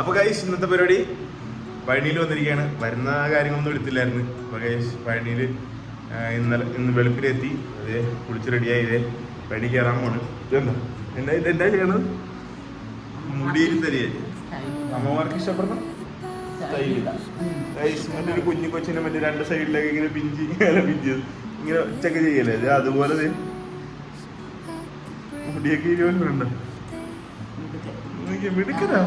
അപ്പൊ ഗൈസ് ഇന്നത്തെ പരിപാടി പഴനിയിൽ വന്നിരിക്കുകയാണ്. വരുന്ന കാര്യങ്ങളൊന്നും എടുത്തില്ലായിരുന്നു. അപ്പൊ ഗൈസ് പഴനിയിൽ ഇന്നലെ ഇന്ന് വെളുപ്പിലെത്തി. അത് കുളിച്ച് റെഡിയായി ഇതേ പഴനി കയറാൻ പോണ്. ഇതെന്താ? എന്താ എന്താ ചെയ്യണത്? മുടിയിൽ തരിക അമ്മമാർക്ക് ഇഷ്ടപ്പെടുന്ന ഗൈസ് മറ്റേ ഒരു കുഞ്ഞു കൊച്ചിനെ മറ്റേ രണ്ട് സൈഡിലേക്ക് ഇങ്ങനെ പിഞ്ചി ഇങ്ങനെ പിഞ്ചത് ഇങ്ങനെ ചെക്ക് ചെയ്യല്ലേ? ഇത് അതുപോലെ മുടിയൊക്കെ ഇരുപത് മിടുക്കനാ?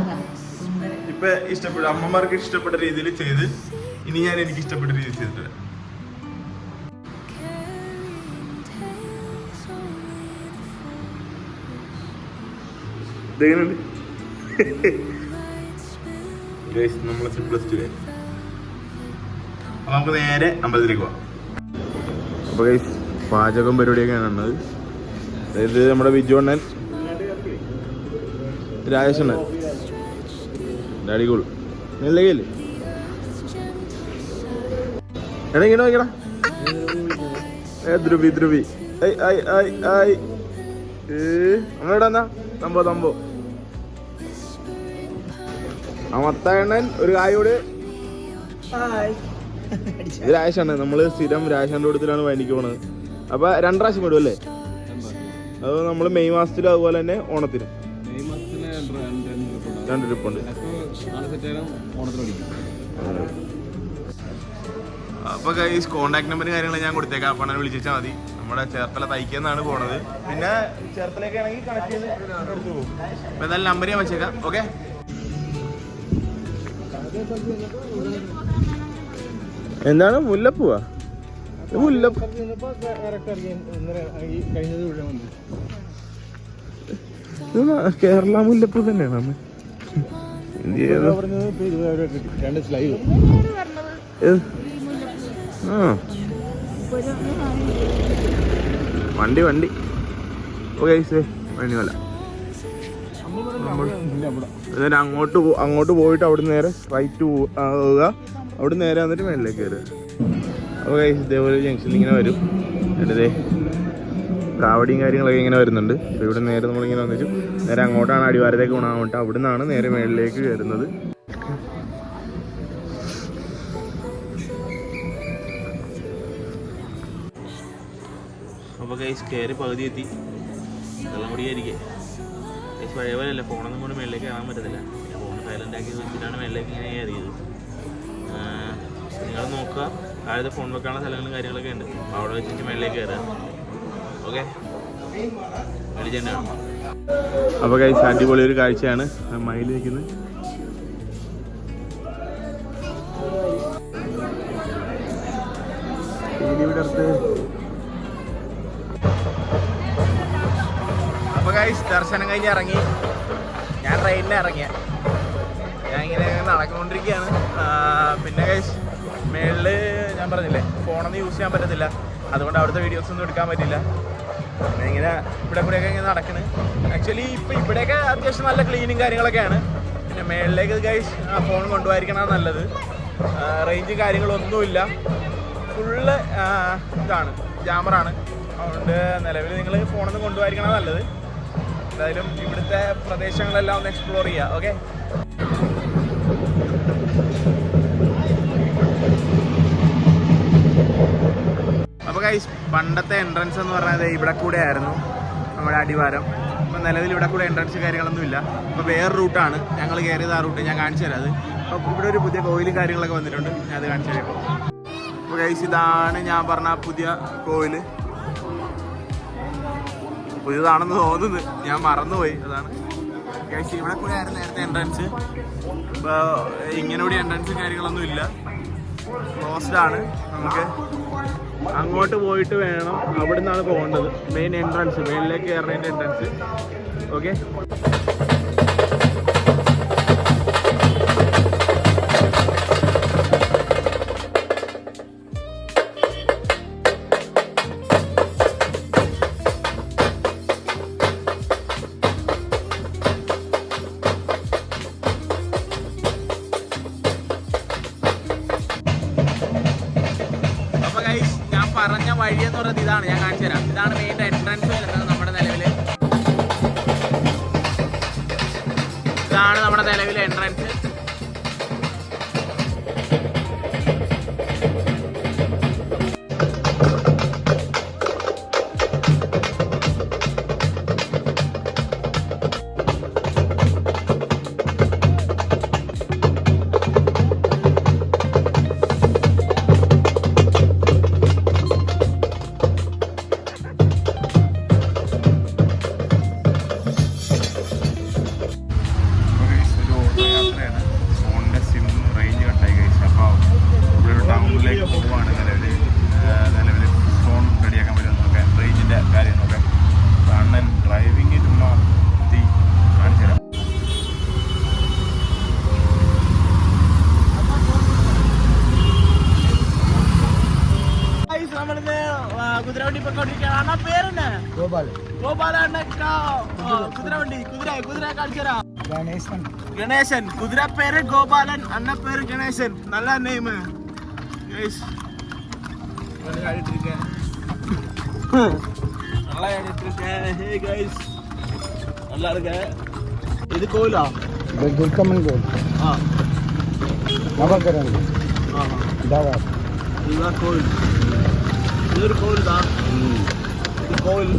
ഇപ്പൊ ഇഷ്ടപ്പെട്ട അമ്മമാർക്ക് ഇഷ്ടപ്പെട്ട രീതിയിൽ ചെയ്ത് ഇനി ഞാൻ എനിക്ക് ഇഷ്ടപ്പെട്ട രീതിയിൽ ചെയ്തിട്ട് നേരെ പാചകം പരിപാടിയൊക്കെയാണ് ഉള്ളത് അതായത് നമ്മുടെ ബിജു രാജേഷണ്ണൻ ഡാഡി കൂൾ നെല്ലകയില്ലേ എടാ ഇങ്ങനെ നോക്കിയടാ ഏ ധ്രുവി ധ്രുവി. ഐ ഐ ഐ ഐ. അമ്മയുടെ എന്നാ തമ്പോ തമ്പോ. ആ ഒരു കായോട് ഇത് രാജേഷണ്ണൻ നമ്മൾ സ്ഥിരം രാശാന്റെ കൂട്ടത്തിലാണ് വൈനിക്ക് പോണത്. അപ്പൊ രണ്ട് പ്രാവശ്യം വിടും അല്ലേ? അത് നമ്മൾ മെയ് മാസത്തിലും അതുപോലെ തന്നെ ഓണത്തിന്. രണ്ട് ട്രിപ്പുണ്ട് രണ്ട് trip ഉണ്ടാവും. രണ്ട് ട്രിപ്പ് ഉണ്ട് അപ്പൊ നാളെ സെറ്റ് ആയാലും ഓണത്തിന് പഠിക്കും അപ്പൊ ഗൈസ് കോണ്ടാക്ട് നമ്പർ കാര്യങ്ങൾ ഞാൻ കൊടുത്തേക്കാം. അപ്പൊ വിളിച്ചാൽ മതി. നമ്മുടെ ചേർത്തല തയ്ക്കുന്നാണ് പോണത്. പിന്നെ ചേർത്തലയൊക്കെ ആണെങ്കിൽ കണക്ട് ചെയ്ത് എടുത്തു പോകും. അപ്പൊ എന്തായാലും നമ്പർ ഞാൻ വെച്ചേക്കാം. ഓക്കെ എന്താണ്? മുല്ലപ്പൂവാ? മുല്ലപ്പൂ ന- കേരള മുല്ലപ്പൂ തന്നെയാണ് അമ്മ. വണ്ടി വണ്ടി. വണ്ടി വല്ല എന്നിട്ട് അങ്ങോട്ട് അങ്ങോട്ട് പോയിട്ട് അവിടെ നേരെ റൈറ്റ് പോവുക. അവിടെ നേരെ വന്നിട്ട് മേളിലേക്ക് കയറുക അപ്പോൾ ഇതേപോലെ ജംഗ്ഷനിൽ ഇങ്ങനെ വരും. എന്നിട്ട് കാവടിയും കാര്യങ്ങളൊക്കെ ഇങ്ങനെ വരുന്നുണ്ട്. അപ്പോൾ ഇവിടെ നേരെ നമ്മളിങ്ങനെ വന്നിട്ട് നേരെ അങ്ങോട്ടാണ് അടിവാരത്തേക്ക് അങ്ങോട്ട് അവിടെ നിന്നാണ് നേരെ മേളിലേക്ക് വരുന്നത്. അപ്പോൾ കൈസ് കയറി പകുതി എത്തി. വെള്ളം കുടിയായിരിക്കേ കൈസ് പഴയ പോലെ അല്ല ഫോണൊന്നും കൊണ്ട് മേളിലേക്ക് കയറാൻ പറ്റത്തില്ല. പിന്നെ ഫോൺ സൈലന്റ് ആക്കി വെച്ചിട്ടാണ് മേളിലേക്ക് ഇങ്ങനെ കയറിയത്. നിങ്ങൾ നോക്കുക. താഴത്തെ ഫോൺ വെക്കാനുള്ള സ്ഥലങ്ങളും കാര്യങ്ങളൊക്കെ ഉണ്ട്. അവിടെ വെച്ചിട്ട് മേളിലേക്ക് കയറുക. ഓക്കെ. അപ്പോൾ കൈസ് അടിപൊളി ഒരു കാഴ്ചയാണ്. മയിൽ നിൽക്കുന്നത് ഇവിടെ അടുത്ത് അപ്പൊ ഗൈസ് ദർശനം കഴിഞ്ഞ് ഇറങ്ങി. ഞാൻ ട്രെയിനിൽ ഇറങ്ങിയ. ഞാൻ ഇങ്ങനെ നടന്നുകൊണ്ടിരിക്കുകയാണ്. പിന്നെ ഗൈസ് മേളിൽ ഞാൻ പറഞ്ഞില്ലേ ഫോണൊന്നും യൂസ് ചെയ്യാൻ പറ്റത്തില്ല. അതുകൊണ്ട് അവിടുത്തെ വീഡിയോസ് ഒന്നും എടുക്കാൻ പറ്റില്ല പിന്നെ ഇങ്ങനെ ഇവിടെ കൂടെയൊക്കെ ഇങ്ങനെ നടക്കണ്. ആക്ച്വലി ഇപ്പം ഇവിടെയൊക്കെ അത്യാവശ്യം നല്ല ക്ലീനും കാര്യങ്ങളൊക്കെയാണ്. പിന്നെ മേളിലേക്ക് ഗൈസ് ഫോൺ കൊണ്ടുപോയിരിക്കണം നല്ലത്. റേഞ്ച് കാര്യങ്ങളൊന്നുമില്ല ഫുള്ള് ഇതാണ് ജാമറാണ് അതുകൊണ്ട് നിലവിൽ നിങ്ങൾ ഫോണൊന്നും കൊണ്ടുപോയിരിക്കണം നല്ലത്. എന്തായാലും ഇവിടുത്തെ പ്രദേശങ്ങളെല്ലാം ഒന്ന് എക്സ്പ്ലോർ ചെയ്യുക ഓക്കെ ഗൈസ് പണ്ടത്തെ എൻട്രൻസ് എന്ന് പറഞ്ഞാൽ ഇവിടെ കൂടെ ആയിരുന്നു നമ്മുടെ അടിവാരം. അപ്പോൾ നിലവിൽ ഇവിടെ കൂടെ എൻട്രൻസ് കാര്യങ്ങളൊന്നും ഇല്ല. അപ്പോൾ വേറെ റൂട്ടാണ് ഞങ്ങൾ കയറിയത് ആ റൂട്ട് ഞാൻ കാണിച്ചു തരാം അത്. അപ്പോൾ ഇവിടെ ഒരു പുതിയ കോയിലും കാര്യങ്ങളൊക്കെ വന്നിട്ടുണ്ട്. ഞാൻ അത് കാണിച്ചു തരാം. അപ്പോൾ ഗൈസ് ഇതാണ് ഞാൻ പറഞ്ഞ പുതിയ കോയിൽ പുതിയതാണെന്ന് തോന്നുന്നത് ഞാൻ മറന്നുപോയി. അതാണ്. ഗൈസ് ഇവിടെ കൂടെ ആയിരുന്നു നേരത്തെ എൻട്രൻസ് ഇപ്പോൾ ഇങ്ങനെ കൂടി എൻട്രൻസ് കാര്യങ്ങളൊന്നും ഇല്ല. ക്ലോസ്ഡ് ആണ്. നമുക്ക് അങ്ങോട്ട് പോയിട്ട് വേണം. അവിടെ നിന്നാണ് പോകേണ്ടത് മെയിൻ എൻട്രൻസ് മെയിനിലേക്ക് കയറുന്നതിന്റെ എൻട്രൻസ് ഓക്കെ പറയുന്നത് ഇതാണ് ഞാൻ കാണിച്ചു തരാം. ഇതാണ് മെയിൻ എൻട്രൻസ് വരുന്നത് നമ്മുടെ നിലവിൽ ഇതാണ് നമ്മുടെ നിലവിലെ എൻട്രൻസ് గోపాల్ గోపాల్ అన్నక్క కుదిర వండి కుదిర కుదిర కాడిచరా గణేశన్ గణేశన్ కుదిర పేరు గోపాలన్ అన్న పేరు గణేశన్ నల్ల నేమ్ గైస్ நல்லா எடுத்துருக்கேன் ஹே கைஸ் நல்லா இருக்கேன் இது கோயிலா இது துர்க்கம்மன் கோயில் ஆ நவகரன் ஆமாம் இதுதான் கோயில் இது ஒரு கோயில் தான் ம் கோயில்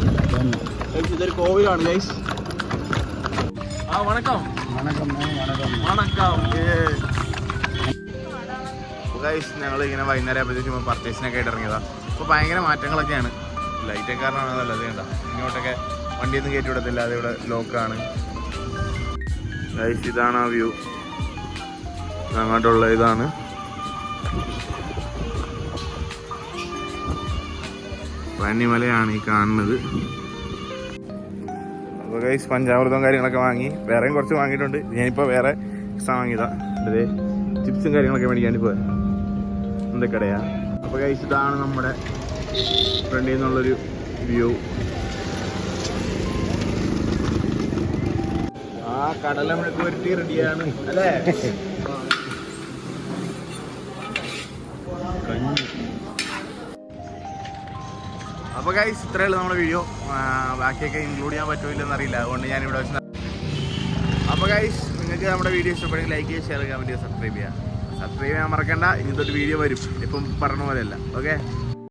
Guys, ഇതൊരു കോവിലാണ് ഗൈസ് ആ വണക്കം വണക്കം വണക്കം വണക്കം ഗൈസ് ഞങ്ങൾ ഇങ്ങനെ വൈകുന്നേരം ആയപ്പോഴത്തേക്കും പർച്ചേസിനൊക്കെ ആയിട്ട് ഇറങ്ങിയതാ അപ്പോൾ ഭയങ്കര മാറ്റങ്ങളൊക്കെയാണ് ലൈറ്റൊക്കെ കാരണമാണ് നല്ലത് കണ്ട ഇങ്ങോട്ടൊക്കെ വണ്ടിയൊന്നും കയറ്റി വിടത്തില്ല അത് ഇവിടെ ലോക്കാണ് ഗൈസ് ഇതാണ് ആ വ്യൂ അങ്ങോട്ടുള്ള ഇതാണ് പന്നിമലയാണ് ഈ കാണുന്നത്. അപ്പോൾ ഗൈസ് പഞ്ചാമൃതവും കാര്യങ്ങളൊക്കെ വാങ്ങി. വേറെയും കുറച്ച് വാങ്ങിയിട്ടുണ്ട്. ഞാനിപ്പോൾ വേറെ എക്സാം വാങ്ങിയതാ. അതെ ചിപ്സും കാര്യങ്ങളൊക്കെ മേടിക്കാൻ ഇപ്പോൾ എന്താ കടയാ? അപ്പോൾ ഗൈസ് ഇതാണ് നമ്മുടെ ഫ്രണ്ടിൽ നിന്നുള്ളൊരു വ്യൂ ആ കടല മെഴുക്ക് പുരട്ടി റെഡിയാണ് അല്ലേ? അപ്പോൾ ഗൈസ് ഇത്രയേ ഉള്ളൂ നമ്മുടെ വീഡിയോ ബാക്കിയൊക്കെ ഇൻക്ലൂഡ് ചെയ്യാൻ പറ്റുമില്ലെന്ന് അറിയില്ല. അതുകൊണ്ട് ഞാൻ ഇവിടെ വെച്ച് അപ്പോൾ ഗൈസ് നിങ്ങൾക്ക് നമ്മുടെ വീഡിയോ ഇഷ്ടപ്പെടുമെങ്കിൽ ലൈക്ക് ചെയ്യുക ഷെയർ ചെയ്യുക വേണ്ടി സബ്സ്ക്രൈബ് ചെയ്യുക. സബ്സ്ക്രൈബ് ചെയ്യാൻ മറക്കണ്ട. ഇനി തൊട്ട് വീഡിയോ വരും. ഇപ്പം പറഞ്ഞ പോലെയല്ല. ഓക്കെ